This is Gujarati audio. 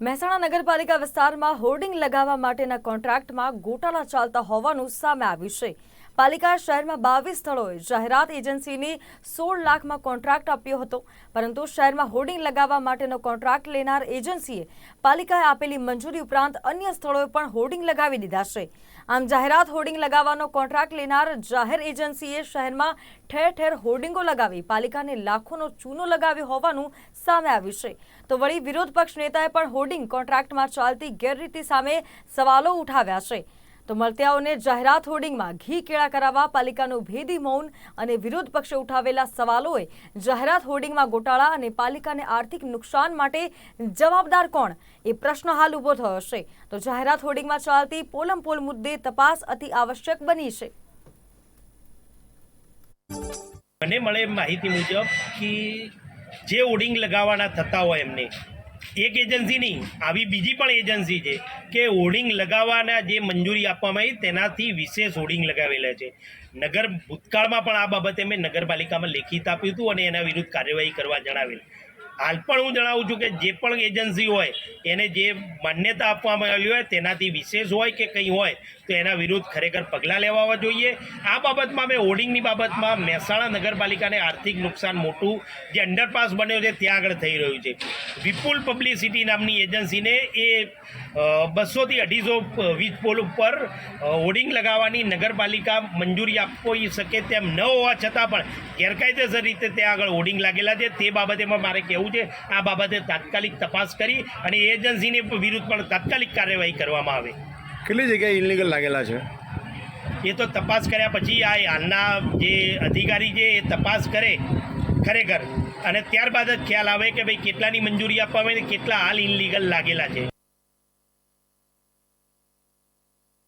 મહેસાણા નગરપાલિકા વિસ્તારમાં હોર્ડિંગ લગાવવા માટેના કોન્ટ્રાક્ટમાં ગોટાળા ચાલતા હોવાનું સામે આવ્યું છે. પાલિકા શહેરમાં બાવીસ સ્થળોએ જાહેરાત એજન્સીને સોળ લાખમાં કોન્ટ્રાક્ટ આપ્યો હતો. પરંતુ શહેરમાં હોર્ડિંગ લગાવવા માટેનો કોન્ટ્રાક્ટ લેનાર એજન્સીએ પાલિકાએ આપેલી મંજૂરી ઉપરાંત અન્ય સ્થળોએ પણ હોર્ડિંગ લગાવી દીધા છે. આમ જાહેરાત હોર્ડિંગ લગાવવાનો કોન્ટ્રાક્ટ લેનાર જાહેર એજન્સીએ શહેરમાં ઠેર ઠેર હોર્ડિંગો લગાવી પાલિકાને લાખોનો ચૂનો લગાવ્યો હોવાનું સામે આવ્યું છે. તો વળી વિરોધ પક્ષ નેતાએ પણ હોર્ડિંગ કોન્ટ્રાક્ટમાં ચાલતી ગેરરીતિ સામે સવાલો ઉઠાવ્યા છે. તો મળતિયાઓને જાહેરાત હોર્ડિંગમાં ઘી કેળા કરાવવા, પાલિકાનું ભેદી મૌન અને વિરોધ પક્ષે ઉઠાવેલા સવાલોએ જાહેરાત હોર્ડિંગમાં ગોટાળા અને પાલિકાને આર્થિક નુકસાન માટે જવાબદાર કોણ? એ પ્રશ્ન હાલ ઊભો થયો છે તો જાહેરાત હોર્ડિંગમાં ચાલતી પોલમ પોલ મુદ્દે તપાસ અતિ આવશ્યક બની છે. મને મળે માહિતી મુજબ કે જે હોર્ડિંગ લગાવવાના થતા હોય એમને એક એજન્સી નહીં, આવી બીજી પણ એજન્સી છે કે હોર્ડિંગ લગાવવાના જે મંજૂરી આપવામાં આવી તેનાથી વિશેષ હોર્ડિંગ લગાવેલા છે. નગર ભૂતકાળમાં પણ આ બાબતે મેં નગરપાલિકામાં લેખિત આપ્યું હતું અને એના વિરુદ્ધ કાર્યવાહી કરવા જણાવેલ. હાલ પણ હું જણાવું છું કે જે પણ એજન્સી હોય, એને જે માન્યતા આપવામાં આવેલી હોય તેનાથી વિશેષ હોય કે કંઈ હોય તો એના વિરુદ્ધ ખરેખર પગલાં લેવા જોઈએ. આ બાબતમાં મેં હોર્ડિંગની બાબતમાં મહેસાણા નગરપાલિકાને આર્થિક નુકસાન મોટું જે અંડરપાસ બન્યો છે, ત્યાં આગળ થઈ રહ્યું છે. વિપુલ પબ્લિસિટી નામની એજન્સીને એ બસોથી અઢીસો વીજ પોલ ઉપર હોર્ડિંગ લગાવવાની નગરપાલિકા મંજૂરી આપવી શકે તેમ ન હોવા છતાં પણ ગેરકાયદેસર રીતે ત્યાં આગળ હોર્ડિંગ લાગેલા છે. તે બાબતેમાં મારે કહેવું છે, આ બાબતે તાત્કાલિક તપાસ કરી અને એજન્સીની વિરુદ્ધ પણ તાત્કાલિક કાર્યવાહી કરવામાં આવે. કેટલી જગ્યાએ ઇલીગલ લાગેલા છે? એ તો તપાસ કર્યા પછી આ હાલના જે અધિકારી છે એ તપાસ કરે ખરેખર. અને ત્યારબાદ જ ખ્યાલ આવે કે ભાઈ કેટલાની મંજૂરી આપવામાં આવે કેટલા હાલ ઇનલીગલ લાગેલા છે.